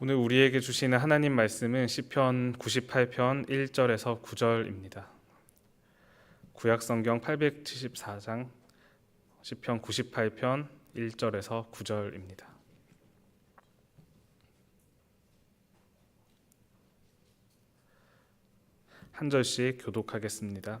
오늘 우리에게 주시는 하나님 말씀은 시편 98편 1절에서 9절입니다. 구약 성경 874장 시편 98편 1절에서 9절입니다. 한 절씩 교독하겠습니다.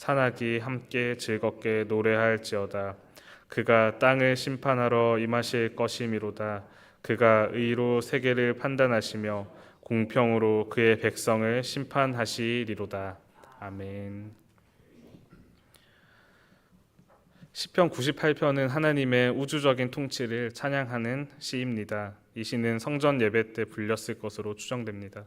산악이 함께 즐겁게 노래할지어다 그가 땅을 심판하러 임하실 것이미로다 그가 의로 세계를 판단하시며 공평으로 그의 백성을 심판하시리로다 아멘 시편 98편은 하나님의 우주적인 통치를 찬양하는 시입니다. 이 시는 성전 예배 때 불렸을 것으로 추정됩니다.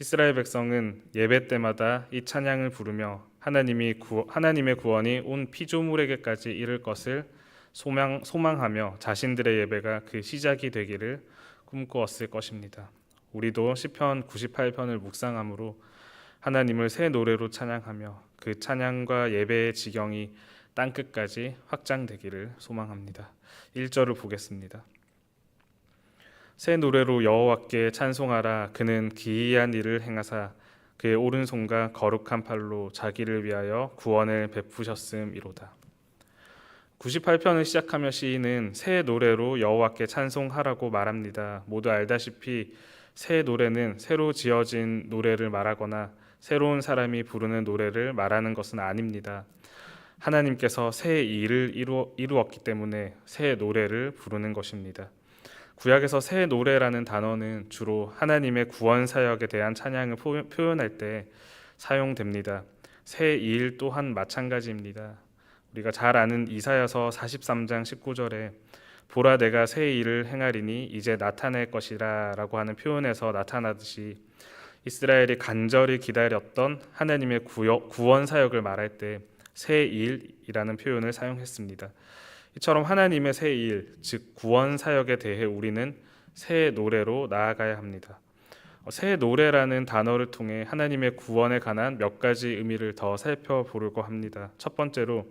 이스라엘 백성은 예배 때마다 이 찬양을 부르며 하나님이 구, 하나님의 구원이 온 피조물에게까지 이를 것을 소망, 소망하며 자신들의 예배가 그 시작이 되기를 꿈꾸었을 것입니다. 우리도 시편 98편을 묵상함으로 하나님을 새 노래로 찬양하며 그 찬양과 예배의 지경이 땅 끝까지 확장되기를 소망합니다. 1절을 보겠습니다. 새 노래로 여호와께 찬송하라 그는 기이한 일을 행하사 그의 오른손과 거룩한 팔로 자기를 위하여 구원을 베푸셨음이로다. 98편을 시작하며 시인은 새 노래로 여호와께 찬송하라고 말합니다. 모두 알다시피 새 노래는 새로 지어진 노래를 말하거나 새로운 사람이 부르는 노래를 말하는 것은 아닙니다. 하나님께서 새 일을 이루, 이루었기 때문에 새 노래를 부르는 것입니다. 구약에서 새 노래라는 단어는 주로 하나님의 구원 사역에 대한 찬양을 표현할 때 사용됩니다. 새 일 또한 마찬가지입니다. 우리가 잘 아는 이사야서 43장 19절에 보라 내가 새 일을 행하리니 이제 나타낼 것이라라고 하는 표현에서 나타나듯이 이스라엘이 간절히 기다렸던 하나님의 구원 사역을 말할 때 새 일이라는 표현을 사용했습니다. 이처럼 하나님의 새 일, 즉 구원 사역에 대해 우리는 새 노래로 나아가야 합니다. 어, 새 노래라는 단어를 통해 하나님의 구원에 관한 몇 가지 의미를 더 살펴보려고 합니다. 첫 번째로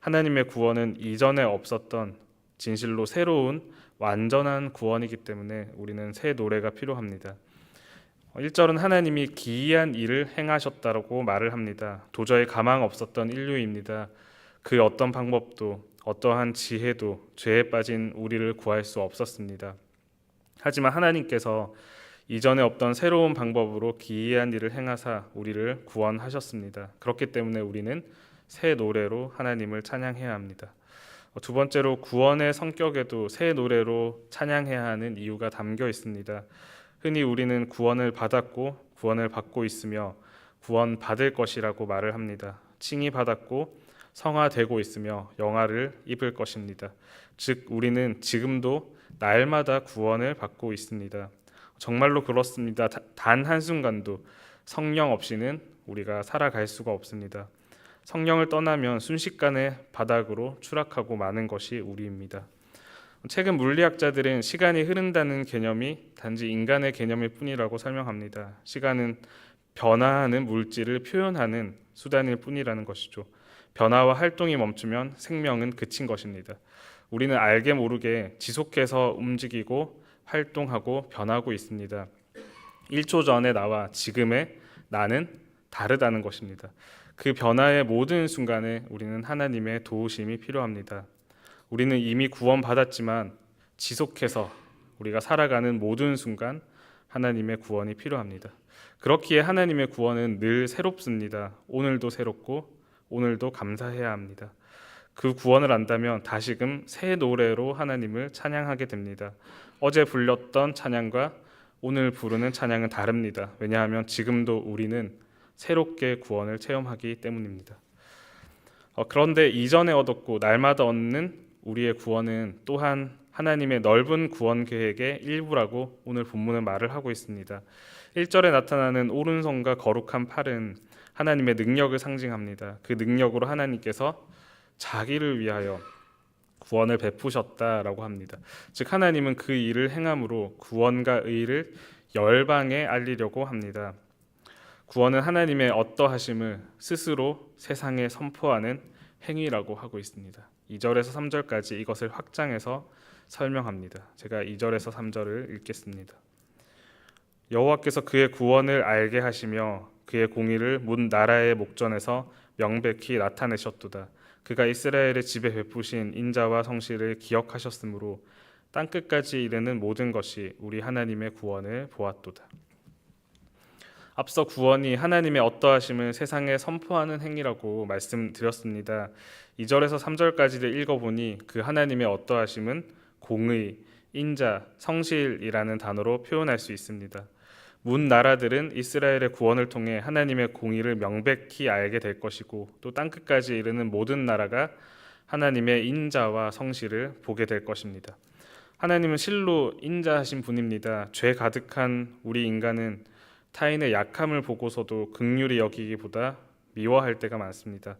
하나님의 구원은 이전에 없었던 진실로 새로운 완전한 구원이기 때문에 우리는 새 노래가 필요합니다. 1절은 하나님이 기이한 일을 행하셨다고 말을 합니다. 도저히 가망 없었던 인류입니다. 그 어떤 방법도 어떠한 지혜도 죄에 빠진 우리를 구할 수 없었습니다. 하지만 하나님께서 이전에 없던 새로운 방법으로 기이한 일을 행하사 우리를 구원하셨습니다. 그렇기 때문에 우리는 새 노래로 하나님을 찬양해야 합니다. 두 번째로 구원의 성격에도 새 노래로 찬양해야 하는 이유가 담겨 있습니다. 흔히 우리는 구원을 받았고 구원을 받고 있으며 구원 받을 것이라고 말을 합니다. 칭의 받았고 성화되고 있으며 영화를 입을 것입니다. 즉 우리는 지금도 날마다 구원을 받고 있습니다. 정말로 그렇습니다. 단 한순간도 성령 없이는 우리가 살아갈 수가 없습니다. 성령을 떠나면 순식간에 바닥으로 추락하고 마는 것이 우리입니다. 최근 물리학자들은 시간이 흐른다는 개념이 단지 인간의 개념일 뿐이라고 설명합니다. 시간은 변화하는 물질을 표현하는 수단일 뿐이라는 것이죠. 변화와 활동이 멈추면 생명은 그친 것입니다. 우리는 알게 모르게 지속해서 움직이고 활동하고 변하고 있습니다. 1초 전에 나와 지금의 나는 다르다는 것입니다. 그 변화의 모든 순간에 우리는 하나님의 도우심이 필요합니다. 우리는 이미 구원받았지만 지속해서 우리가 살아가는 모든 순간 하나님의 구원이 필요합니다. 그렇기에 하나님의 구원은 늘 새롭습니다. 오늘도 새롭고 오늘도 감사해야 합니다. 그 구원을 안다면 다시금 새 노래로 하나님을 찬양하게 됩니다. 어제 불렸던 찬양과 오늘 부르는 찬양은 다릅니다. 왜냐하면 지금도 우리는 새롭게 구원을 체험하기 때문입니다. 어, 그런데 이전에 얻었고 날마다 얻는 우리의 구원은 또한 하나님의 넓은 구원 계획의 일부라고 오늘 본문은 말을 하고 있습니다. 1절에 나타나는 오른손과 거룩한 팔은 하나님의 능력을 상징합니다. 그 능력으로 하나님께서 자기를 위하여 구원을 베푸셨다라고 합니다. 즉 하나님은 그 일을 행함으로 구원과 의를 열방에 알리려고 합니다. 구원은 하나님의 어떠하심을 스스로 세상에 선포하는 행위라고 하고 있습니다. 2절에서 3절까지 이것을 확장해서 설명합니다. 제가 2절에서 3절을 읽겠습니다. 여호와께서 그의 구원을 알게 하시며 그의 공의를 문 나라의 목전에서 명백히 나타내셨도다. 그가 이스라엘의 집에 베푸신 인자와 성실을 기억하셨으므로 땅 끝까지 이르는 모든 것이 우리 하나님의 구원을 보았도다. 앞서 구원이 하나님의 어떠하심을 세상에 선포하는 행위라고 말씀드렸습니다. 2절에서 3절까지를 읽어보니 그 하나님의 어떠하심은 공의, 인자, 성실이라는 단어로 표현할 수 있습니다. 문 나라들은 이스라엘의 구원을 통해 하나님의 공의를 명백히 알게 될 것이고 또 땅 끝까지 이르는 모든 나라가 하나님의 인자와 성실을 보게 될 것입니다. 하나님은 실로 인자하신 분입니다. 죄 가득한 우리 인간은 타인의 약함을 보고서도 극률이 여기기보다 미워할 때가 많습니다.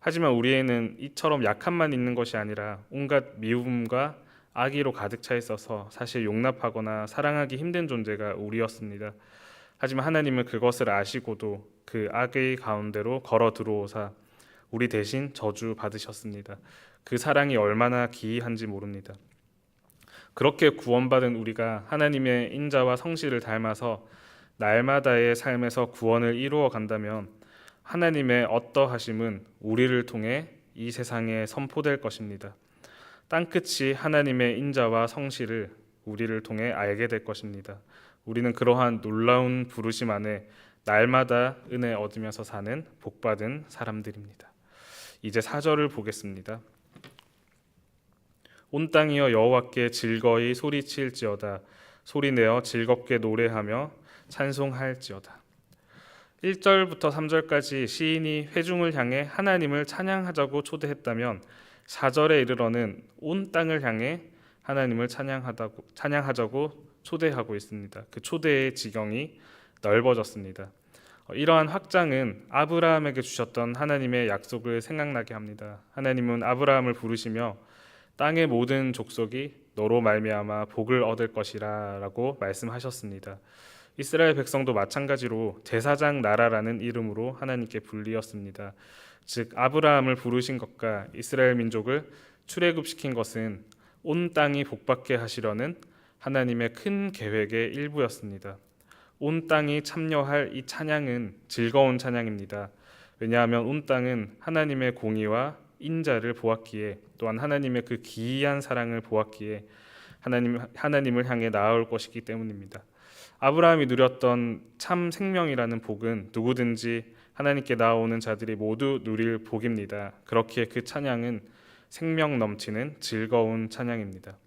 하지만 우리에는 이처럼 약함만 있는 것이 아니라 온갖 미움과 악의로 가득 차 있어서 사실 용납하거나 사랑하기 힘든 존재가 우리였습니다. 하지만 하나님은 그것을 아시고도 그 악의 가운데로 걸어 들어오사 우리 대신 저주 받으셨습니다. 그 사랑이 얼마나 기이한지 모릅니다. 그렇게 구원받은 우리가 하나님의 인자와 성실을 닮아서 날마다의 삶에서 구원을 이루어 간다면 하나님의 어떠하심은 우리를 통해 이 세상에 선포될 것입니다. 땅끝이 하나님의 인자와 성실을 우리를 통해 알게 될 것입니다. 우리는 그러한 놀라운 부르심 안에 날마다 은혜 얻으면서 사는 복받은 사람들입니다. 이제 사절을 보겠습니다. 온 땅이여 여호와께 즐거이 소리칠지어다 소리내어 즐겁게 노래하며 찬송할지어다. 1절부터 3절까지 시인이 회중을 향해 하나님을 찬양하자고 초대했다면 4절에 이르러는 온 땅을 향해 하나님을 찬양하다고 찬양하자고 초대하고 있습니다. 그 초대의 지경이 넓어졌습니다. 어, 이러한 확장은 아브라함에게 주셨던 하나님의 약속을 생각나게 합니다. 하나님은 아브라함을 부르시며 땅의 모든 족속이 너로 말미암아 복을 얻을 것이라라고 말씀하셨습니다. 이스라엘 백성도 마찬가지로 제사장 나라라는 이름으로 하나님께 불리었습니다. 즉 아브라함을 부르신 것과 이스라엘 민족을 출애굽시킨 것은 온 땅이 복받게 하시려는 하나님의 큰 계획의 일부였습니다. 온 땅이 참여할 이 찬양은 즐거운 찬양입니다. 왜냐하면 온 땅은 하나님의 공의와 인자를 보았기에 또한 하나님의 그 기이한 사랑을 보았기에 하나님 하나님을 향해 나아올 것이기 때문입니다. 아브라함이 누렸던 참 생명이라는 복은 누구든지 하나님께 나오는 자들이 모두 누릴 복입니다. 그렇기에 그 찬양은 생명 넘치는 즐거운 찬양입니다.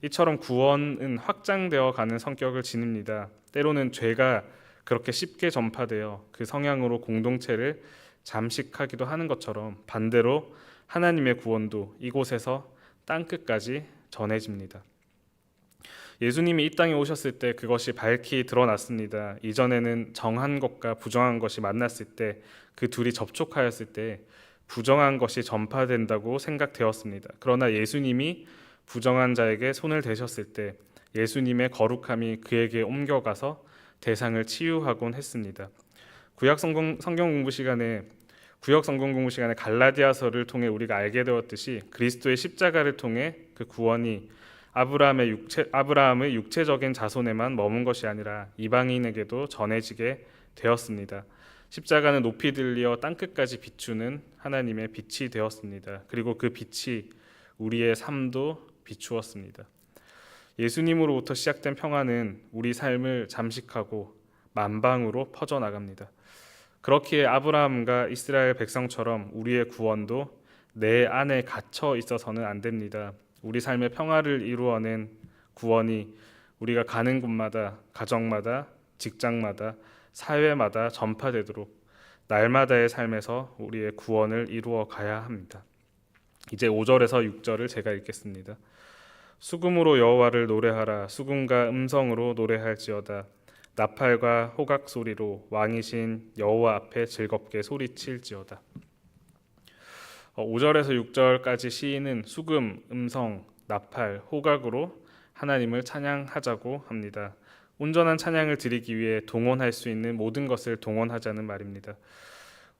이처럼 구원은 확장되어 가는 성격을 지닙니다. 때로는 죄가 그렇게 쉽게 전파되어 그 성향으로 공동체를 잠식하기도 하는 것처럼 반대로 하나님의 구원도 이곳에서 땅 끝까지 전해집니다. 예수님이 이 땅에 오셨을 때 그것이 밝히 드러났습니다. 이전에는 정한 것과 부정한 것이 만났을 때 그 둘이 접촉하였을 때 부정한 것이 전파된다고 생각되었습니다. 그러나 예수님이 부정한 자에게 손을 대셨을 때 예수님의 거룩함이 그에게 옮겨가서 대상을 치유하곤 했습니다. 구약 성경, 성경 공부 시간에 구역 성경 공부 시간에 갈라디아서를 통해 우리가 알게 되었듯이 그리스도의 십자가를 통해 그 구원이 아브라함의 육체 아브라함의 육체적인 자손에만 머문 것이 아니라 이방인에게도 전해지게 되었습니다. 십자가는 높이 들려 땅 끝까지 비추는 하나님의 빛이 되었습니다. 그리고 그 빛이 우리의 삶도 비추었습니다. 예수님으로부터 시작된 평화는 우리 삶을 잠식하고 만방으로 퍼져 나갑니다. 그렇기에 아브라함과 이스라엘 백성처럼 우리의 구원도 내 안에 갇혀 있어서는 안 됩니다. 우리 삶의 평화를 이루어낸 구원이 우리가 가는 곳마다 가정마다 직장마다 사회마다 전파되도록 날마다의 삶에서 우리의 구원을 이루어 가야 합니다. 이제 5절에서 6절을 제가 읽겠습니다. 수금으로 여호와를 노래하라 수금과 음성으로 노래할지어다 나팔과 호각 소리로 왕이신 여호와 앞에 즐겁게 소리칠지어다. 5절에서 어, 6절까지 시인은 수금, 음성, 나팔, 호각으로 하나님을 찬양하자고 합니다. 온전한 찬양을 드리기 위해 동원할 수 있는 모든 것을 동원하자는 말입니다.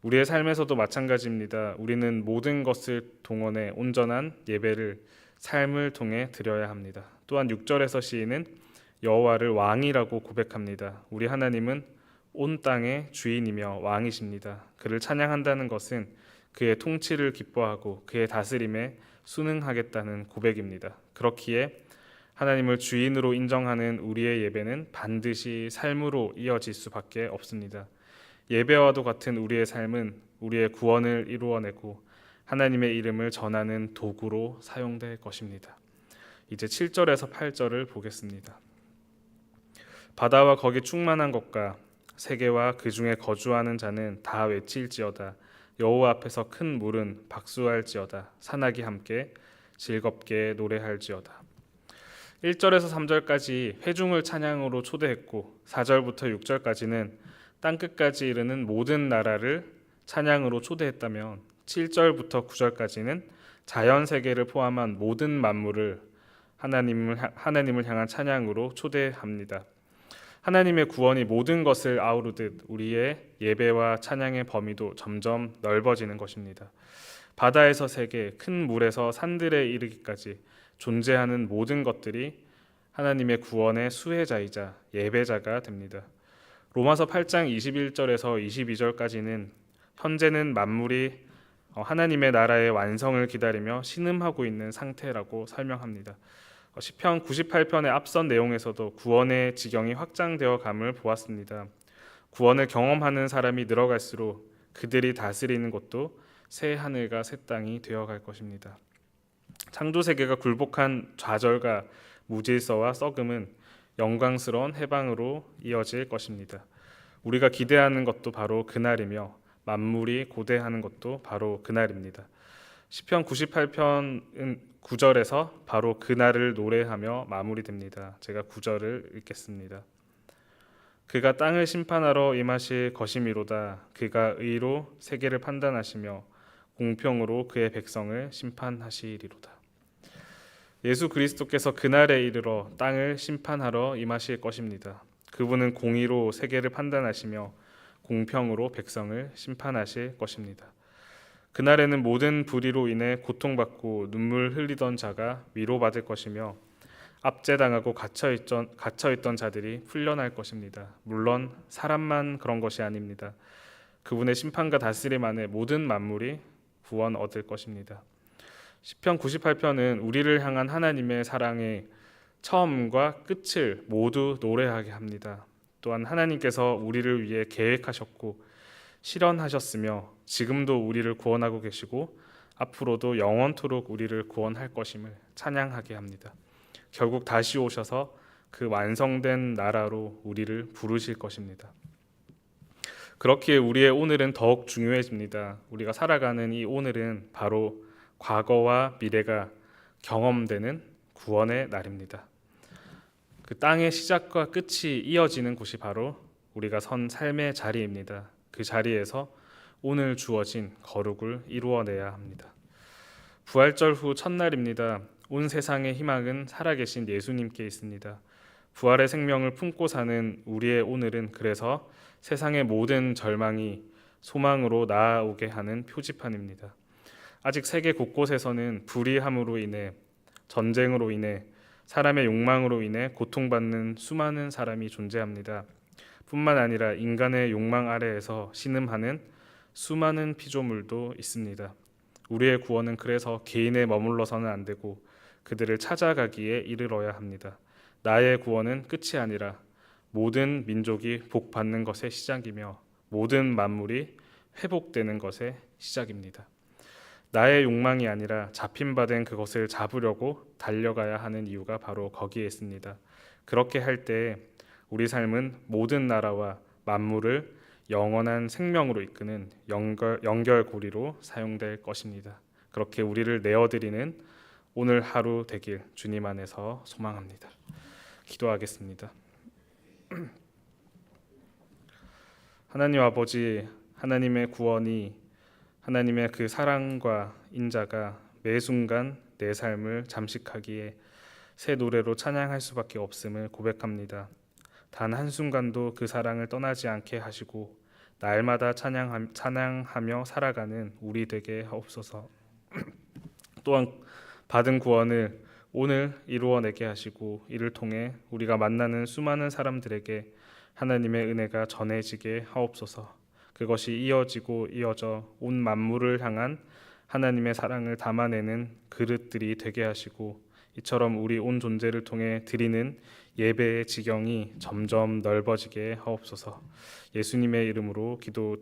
우리의 삶에서도 마찬가지입니다. 우리는 모든 것을 동원해 온전한 예배를 삶을 통해 드려야 합니다. 또한 6절에서 시인은 여호와를 왕이라고 고백합니다. 우리 하나님은 온 땅의 주인이며 왕이십니다. 그를 찬양한다는 것은 그의 통치를 기뻐하고 그의 다스림에 순응하겠다는 고백입니다. 그렇기에 하나님을 주인으로 인정하는 우리의 예배는 반드시 삶으로 이어질 수밖에 없습니다. 예배와도 같은 우리의 삶은 우리의 구원을 이루어내고 하나님의 이름을 전하는 도구로 사용될 것입니다. 이제 7절에서 8절을 보겠습니다. 바다와 거기 충만한 것과 세계와 그 중에 거주하는 자는 다 외칠지어다. 여호와 앞에서 큰 물은 박수할지어다. 산악이 함께 즐겁게 노래할지어다. 1절에서 3절까지 회중을 찬양으로 초대했고 4절부터 6절까지는 땅 끝까지 이르는 모든 나라를 찬양으로 초대했다면 7절부터 9절까지는 자연 세계를 포함한 모든 만물을 하나님을 하나님을 향한 찬양으로 초대합니다. 하나님의 구원이 모든 것을 아우르듯 우리의 예배와 찬양의 범위도 점점 넓어지는 것입니다. 바다에서 세계, 큰 물에서 산들에 이르기까지 존재하는 모든 것들이 하나님의 구원의 수혜자이자 예배자가 됩니다. 로마서 8장 21절에서 22절까지는 현재는 만물이 하나님의 나라의 완성을 기다리며 신음하고 있는 상태라고 설명합니다. 시편 98편의 앞선 내용에서도 구원의 지경이 확장되어 감을 보았습니다. 구원을 경험하는 사람이 늘어갈수록 그들이 다스리는 것도 새 하늘과 새 땅이 되어갈 것입니다. 창조 세계가 굴복한 좌절과 무질서와 썩음은 영광스러운 해방으로 이어질 것입니다. 우리가 기대하는 것도 바로 그날이며 만물이 고대하는 것도 바로 그날입니다. 시편 98편은 9절에서 바로 그날을 노래하며 마무리됩니다. 제가 9절을 읽겠습니다. 그가 땅을 심판하러 임하실 것이미로다. 그가 의로 세계를 판단하시며 공평으로 그의 백성을 심판하시리로다. 예수 그리스도께서 그날에 이르러 땅을 심판하러 임하실 것입니다. 그분은 공의로 세계를 판단하시며 공평으로 백성을 심판하실 것입니다. 그날에는 모든 불의로 인해 고통받고 눈물 흘리던 자가 위로받을 것이며 압제당하고 갇혀있던, 갇혀있던 자들이 풀려날 것입니다. 물론 사람만 그런 것이 아닙니다. 그분의 심판과 다스림 안에 모든 만물이 구원 얻을 것입니다. 시편 98편은 우리를 향한 하나님의 사랑의 처음과 끝을 모두 노래하게 합니다. 또한 하나님께서 우리를 위해 계획하셨고 실현하셨으며 지금도 우리를 구원하고 계시고 앞으로도 영원토록 우리를 구원할 것임을 찬양하게 합니다. 결국 다시 오셔서 그 완성된 나라로 우리를 부르실 것입니다. 그렇기에 우리의 오늘은 더욱 중요해집니다. 우리가 살아가는 이 오늘은 바로 과거와 미래가 경험되는 구원의 날입니다. 그 땅의 시작과 끝이 이어지는 곳이 바로 우리가 선 삶의 자리입니다. 그 자리에서 오늘 주어진 거룩을 이루어내야 합니다. 부활절 후 첫날입니다. 온 세상의 희망은 살아계신 예수님께 있습니다. 부활의 생명을 품고 사는 우리의 오늘은 그래서 세상의 모든 절망이 소망으로 나아오게 하는 표지판입니다. 아직 세계 곳곳에서는 불의함으로 인해 전쟁으로 인해 사람의 욕망으로 인해 고통받는 수많은 사람이 존재합니다. 뿐만 아니라 인간의 욕망 아래에서 신음하는 수많은 피조물도 있습니다. 우리의 구원은 그래서 개인에 머물러서는 안 되고 그들을 찾아가기에 이르러야 합니다. 나의 구원은 끝이 아니라 모든 민족이 복 받는 것의 시작이며 모든 만물이 회복되는 것의 시작입니다. 나의 욕망이 아니라 잡힌 바 된 그것을 잡으려고 달려가야 하는 이유가 바로 거기에 있습니다. 그렇게 할 때 우리 삶은 모든 나라와 만물을 영원한 생명으로 이끄는 연결, 연결고리로 사용될 것입니다. 그렇게 우리를 내어드리는 오늘 하루 되길 주님 안에서 소망합니다. 기도하겠습니다. 하나님 아버지, 하나님의 구원이 하나님의 그 사랑과 인자가 매 순간 내 삶을 잠식하기에 새 노래로 찬양할 수밖에 없음을 고백합니다. 단 한순간도 그 사랑을 떠나지 않게 하시고 날마다 찬양하, 찬양하며 살아가는 우리 되게 하옵소서. 또한 받은 구원을 오늘 이루어내게 하시고 이를 통해 우리가 만나는 수많은 사람들에게 하나님의 은혜가 전해지게 하옵소서. 그것이 이어지고 이어져 온 만물을 향한 하나님의 사랑을 담아내는 그릇들이 되게 하시고 이처럼 우리 온 존재를 통해 드리는 예배의 지경이 점점 넓어지게 하옵소서. 예수님의 이름으로 기도